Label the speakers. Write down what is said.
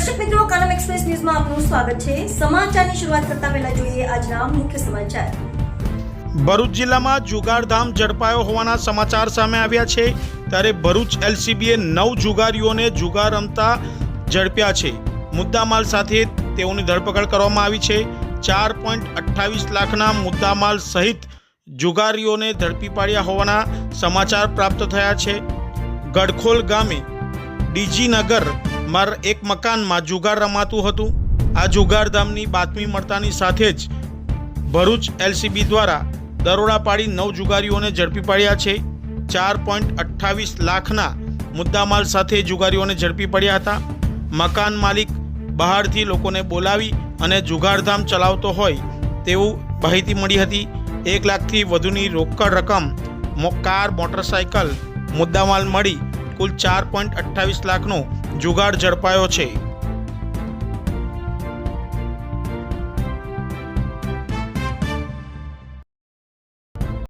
Speaker 1: દર્શક મિત્રો કાનમ એક્સપ્રેસ ન્યૂઝમાં આપનું સ્વાગત છે. સમાચારની શરૂઆત કરતા પહેલા જોઈએ આજના મુખ્ય સમાચાર.
Speaker 2: ભરૂચ જિલ્લામાં જુગારધામ ઝડપાયો હોવાના સમાચાર સામે આવ્યા છે. ત્યારે ભરૂચ એલસીબીએ નવ જુગારીઓને જુગાર રમતા ઝડપ્યા છે. મુદ્દામાલ સાથે તેઓની ધરપકડ કરવામાં આવી છે. ચાર પોઈન્ટ અઠ્ઠાવીસ લાખના મુદ્દામાલ સહિત જુગારીઓને ઝડપી પાડ્યા હોવાના સમાચાર પ્રાપ્ત થયા છે. ગડખોલ ગામે ડીજી માર એક મકાનમાં જુગાર રમાતું હતું. આ જુગારધામની બાતમી મળતાની સાથે જ ભરૂચ એલસીબી દ્વારા દરોડા પાડી નવ જુગારીઓને ઝડપી પાડ્યા છે. ચાર પોઈન્ટ અઠ્ઠાવીસ લાખના મુદ્દામાલ સાથે જુગારીઓને ઝડપી પડ્યા હતા. મકાન માલિક બહારથી લોકોને બોલાવી અને જુગારધામ ચલાવતો હોય તેવું માહિતી મળી હતી. એક લાખથી વધુની રોકડ રકમ કાર, મોટરસાયકલ મુદ્દામાલ મળી કુલ ચાર પોઈન્ટ અઠ્ઠાવીસ લાખનો જુગાર ઝડપાયો છે.